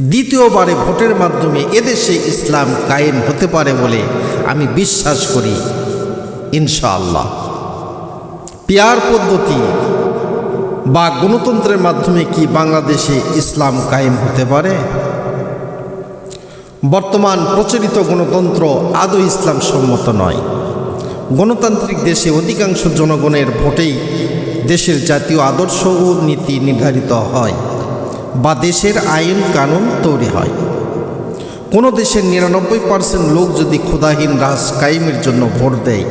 দ্বিতীয়বারে ভোটের মাধ্যমে এদেশে ইসলাম কায়েম হতে পারে বলে আমি বিশ্বাস করি, ইনশাআল্লাহ। পেয়ার পদ্ধতি বা গণতন্ত্রের মাধ্যমে কি বাংলাদেশে ইসলাম কায়েম হতে পারে? বর্তমান প্রচলিত গণতন্ত্র আদৌ ইসলাম সম্মত নয়। গণতান্ত্রিক দেশে অধিকাংশ জনগণের ভোটেই দেশের জাতীয় আদর্শ ও নীতি নির্ধারিত হয়। বা দেশের আইন কানুন তৈরি হয়। কোনো দেশের নিরানব্বই পার্সেন্ট লোক যদি ক্ষুধাহীন রাজ কায়েমের জন্য ভোট দেয়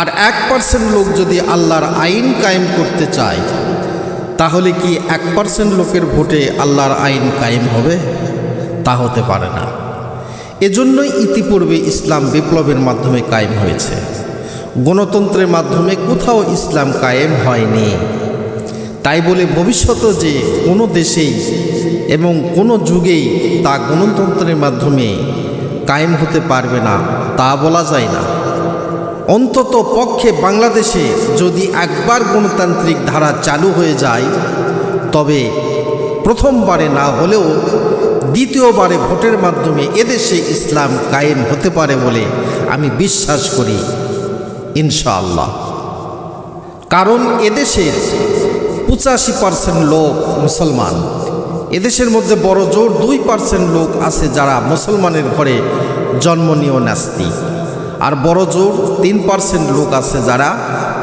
আর এক পার্সেন্ট লোক যদি আল্লাহর আইন কায়েম করতে চায়, তাহলে কি এক পার্সেন্ট লোকের ভোটে আল্লাহর আইন কায়েম হবে? তা হতে পারে না। এজন্যই ইতিপূর্বে ইসলাম বিপ্লবের মাধ্যমে কায়েম হয়েছে। গণতন্ত্রের মাধ্যমে কোথাও ইসলাম কায়েম হয়নি। তাই বলে ভবিষ্যতে যে কোনো দেশেই এবং কোনো যুগেই তা গণতন্ত্রের মাধ্যমে কায়েম হতে পারবে না, তা বলা যায় না। অন্তত পক্ষে বাংলাদেশে যদি একবার গণতান্ত্রিক ধারা চালু হয়ে যায়, তবে প্রথমবারে না হলেও দ্বিতীয়বারে ভোটের মাধ্যমে এদেশে ইসলাম কায়েম হতে পারে বলে আমি বিশ্বাস করি, ইনশাআল্লাহ। কারণ এদেশের পঁচাশি পার্সেন্ট লোক মুসলমান। এদেশের মধ্যে বড় জোর দুই পার্সেন্ট লোক আছে যারা মুসলমানের ঘরে জন্ম নিয়েও নাস্তিক। আর বড় জোর তিন পার্সেন্ট লোক আছে যারা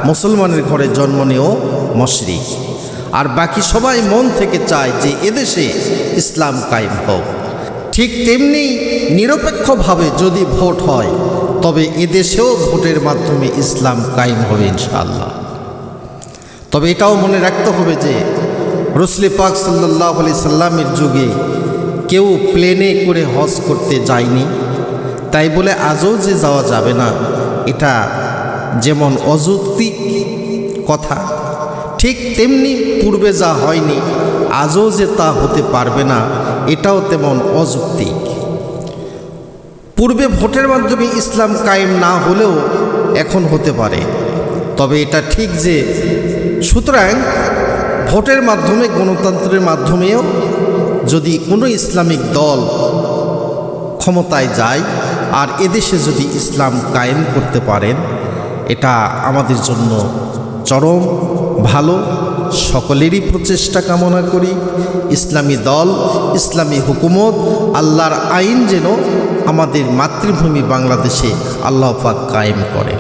মুসলমানের ঘরে জন্ম নিয়েও মশরিক। আর বাকি সবাই মন থেকে চায় যে এদেশে ইসলাম কায়েম হোক। ঠিক তেমনি নিরপেক্ষভাবে যদি ভোট হয়, তবে এদেশেও ভোটের মাধ্যমে ইসলাম কায়েম হবে ইনশাআল্লাহ। তবে এটাও মনে রাখতে হবে যে রসলি পাক সাল্লাহ আলি সাল্লামের যুগে কেউ প্লেনে করে হজ করতে যায়নি। তাই বলে আজও যে যাওয়া যাবে না, এটা যেমন অযৌক্তিক কথা, ঠিক তেমনি পূর্বে যা হয়নি, আজও যে তা হতে পারবে না, এটাও তেমন অযৌক্তিক। পূর্বে ভোটের মাধ্যমে ইসলাম কায়েম না হলেও এখন হতে পারে। তবে এটা ঠিক যে সুতরাং ভোটের মাধ্যমে, গণতন্ত্রের মাধ্যমেও যদি কোনো ইসলামিক দল ক্ষমতায় যায় আর এদেশে যদি ইসলাম কায়েম করতে পারেন, এটা আমাদের জন্য চরম ভালো। সকলেরই প্রচেষ্টা কামনা করি, ইসলামী দল, ইসলামী হুকুমত, আল্লাহর আইন যেন আমাদের মাতৃভূমি বাংলাদেশে আল্লাহ পাক কায়েম করে।